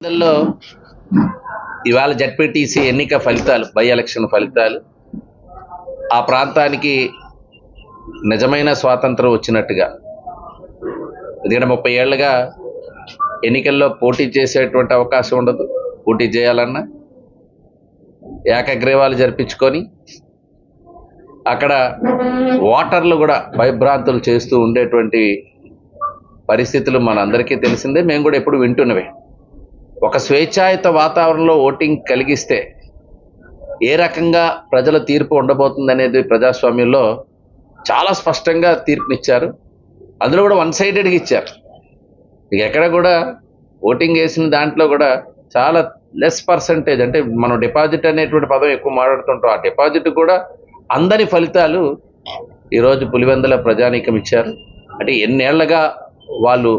ఎన్నికల్లో ఇవాళ జడ్పీటీసీ ఎన్నిక ఫలితాలు బై ఎలక్షన్ ఫలితాలు ఆ ప్రాంతానికి నిజమైన స్వాతంత్రం వచ్చినట్టుగా ఎందుకంటే ముప్పై ఏళ్ళుగా ఎన్నికల్లో పోటీ చేసేటువంటి అవకాశం ఉండదు. పోటీ చేయాలన్నా ఏకగ్రీవాలు జరిపించుకొని అక్కడ ఓటర్లు కూడా భయభ్రాంతులు చేస్తూ ఉండేటువంటి పరిస్థితులు మనందరికీ తెలిసిందే. మేము కూడా ఎప్పుడు వింటున్నవే. ఒక స్వేచ్ఛాయుత వాతావరణంలో ఓటింగ్ కలిగిస్తే ఏ రకంగా ప్రజల తీర్పు ఉండబోతుంది అనేది ప్రజాస్వామ్యంలో చాలా స్పష్టంగా తీర్పునిచ్చారు. అందులో కూడా వన్ సైడెడ్గా ఇచ్చారు. ఎక్కడ కూడా ఓటింగ్ వేసిన దాంట్లో కూడా చాలా లెస్ పర్సంటేజ్ అంటే మనం డిపాజిట్ అనేటువంటి పదం ఎక్కువ మాట్లాడుతుంటాం. ఆ డిపాజిట్ కూడా అందని ఫలితాలు ఈరోజు పులివెందుల ప్రజానీకం ఇచ్చారు. అంటే ఎన్నేళ్ళగా వాళ్ళు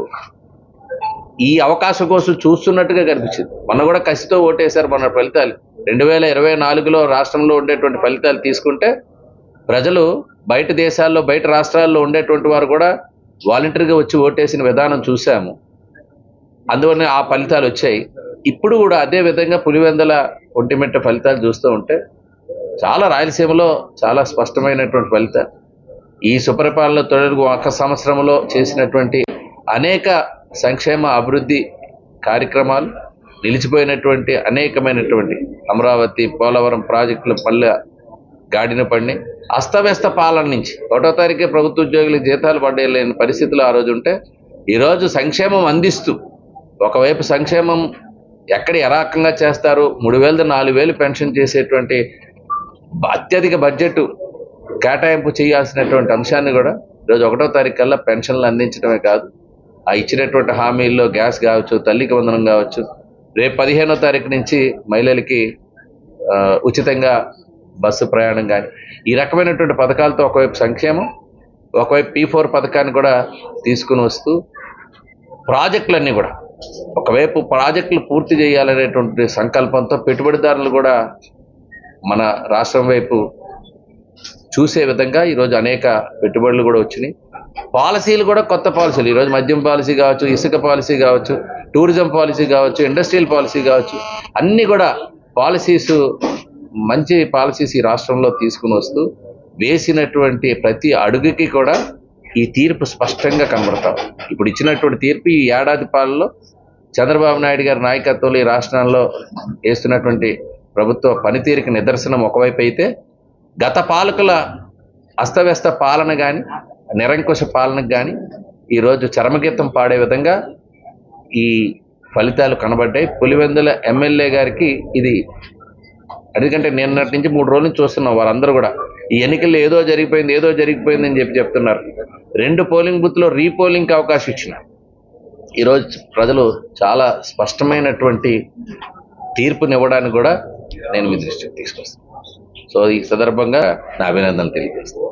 ఈ అవకాశం కోసం చూస్తున్నట్టుగా కనిపించింది. మొన్న కూడా కసితో ఓటేశారు మన ఫలితాలు. రెండు వేల ఇరవై నాలుగులో రాష్ట్రంలో ఉండేటువంటి ఫలితాలు తీసుకుంటే ప్రజలు బయట దేశాల్లో బయట రాష్ట్రాల్లో ఉండేటువంటి వారు కూడా వాలంటరీగా వచ్చి ఓటేసిన విధానం చూసాము అందువల్ల ఆ ఫలితాలు వచ్చాయి. ఇప్పుడు కూడా అదే విధంగా పులివెందల ఒంటిమిట్ట ఫలితాలు చూస్తూ ఉంటే చాలా రాయలసీమలో చాలా స్పష్టమైనటువంటి ఫలితాలు. ఈ సుపరిపాలన తొలగు ఒక సంవత్సరంలో చేసినటువంటి అనేక సంక్షేమ అభివృద్ధి కార్యక్రమాలు నిలిచిపోయినటువంటి అనేకమైనటువంటి అమరావతి పోలవరం ప్రాజెక్టులు పల్లె గాడిన పడిని అస్తవ్యస్త పాలన నుంచి ఒకటో తారీఖే ప్రభుత్వ ఉద్యోగులకు జీతాలు పడేయలేని పరిస్థితులు ఆ రోజు ఉంటే ఈరోజు సంక్షేమం అందిస్తూ ఒకవైపు సంక్షేమం ఎక్కడ ఎరాకంగా చేస్తారు? మూడు వేలది నాలుగు వేలు పెన్షన్ చేసేటువంటి అత్యధిక బడ్జెట్ కేటాయింపు చేయాల్సినటువంటి అంశాన్ని కూడా ఈరోజు ఒకటో తారీఖు కల్లా పెన్షన్లు అందించడమే కాదు. ఆ ఇచ్చినటువంటి హామీల్లో గ్యాస్ కావచ్చు తల్లికి వందనం కావచ్చు రేపు పదిహేనో తారీఖు నుంచి మహిళలకి ఉచితంగా బస్సు ప్రయాణం కానీ ఈ రకమైనటువంటి పథకాలతో ఒకవైపు సంక్షేమం ఒకవైపు పీ ఫోర్ పథకాన్ని కూడా తీసుకుని వస్తూ ప్రాజెక్టులన్నీ కూడా ఒకవైపు ప్రాజెక్టులు పూర్తి చేయాలనేటువంటి సంకల్పంతో పెట్టుబడిదారులు కూడా మన రాష్ట్రం వైపు చూసే విధంగా ఈరోజు అనేక పెట్టుబడులు కూడా వచ్చినాయి. పాలసీలు కూడా కొత్త పాలసీలు. ఈరోజు మద్యం పాలసీ కావచ్చు ఇసుక పాలసీ కావచ్చు టూరిజం పాలసీ కావచ్చు ఇండస్ట్రియల్ పాలసీ కావచ్చు అన్నీ కూడా పాలసీస్ మంచి పాలసీస్ ఈ రాష్ట్రంలో తీసుకుని వస్తూ వేసినటువంటి ప్రతి అడుగుకి కూడా ఈ తీర్పు స్పష్టంగా కనబడతాం. ఇప్పుడు ఇచ్చినటువంటి తీర్పు ఈ ఏడాది పాలలో చంద్రబాబు నాయుడు గారి నాయకత్వంలో ఈ రాష్ట్రంలో వేస్తున్నటువంటి ప్రభుత్వ పనితీరుకి నిదర్శనం ఒకవైపు అయితే గత పాలకుల అస్తవ్యస్త పాలన కానీ నిరంకుశ పాలనకు కానీ ఈరోజు చరమగీతం పాడే విధంగా ఈ ఫలితాలు కనబడ్డాయి. పులివెందుల ఎమ్మెల్యే గారికి ఇది ఎందుకంటే నిన్నటి నుంచి మూడు రోజులు చూస్తున్నాం వారందరూ కూడా. ఈ ఎన్నికల్లో ఏదో జరిగిపోయింది ఏదో జరిగిపోయింది అని చెప్పి చెప్తున్నారు. రెండు పోలింగ్ బూత్లో రీపోలింగ్కి అవకాశం ఇచ్చిన. ఈరోజు ప్రజలు చాలా స్పష్టమైనటువంటి తీర్పునివ్వడానికి కూడా నేను మీ దృష్టికి తీసుకొస్తాను. సో ఈ సందర్భంగా నా అభినందనలు తెలియజేస్తాను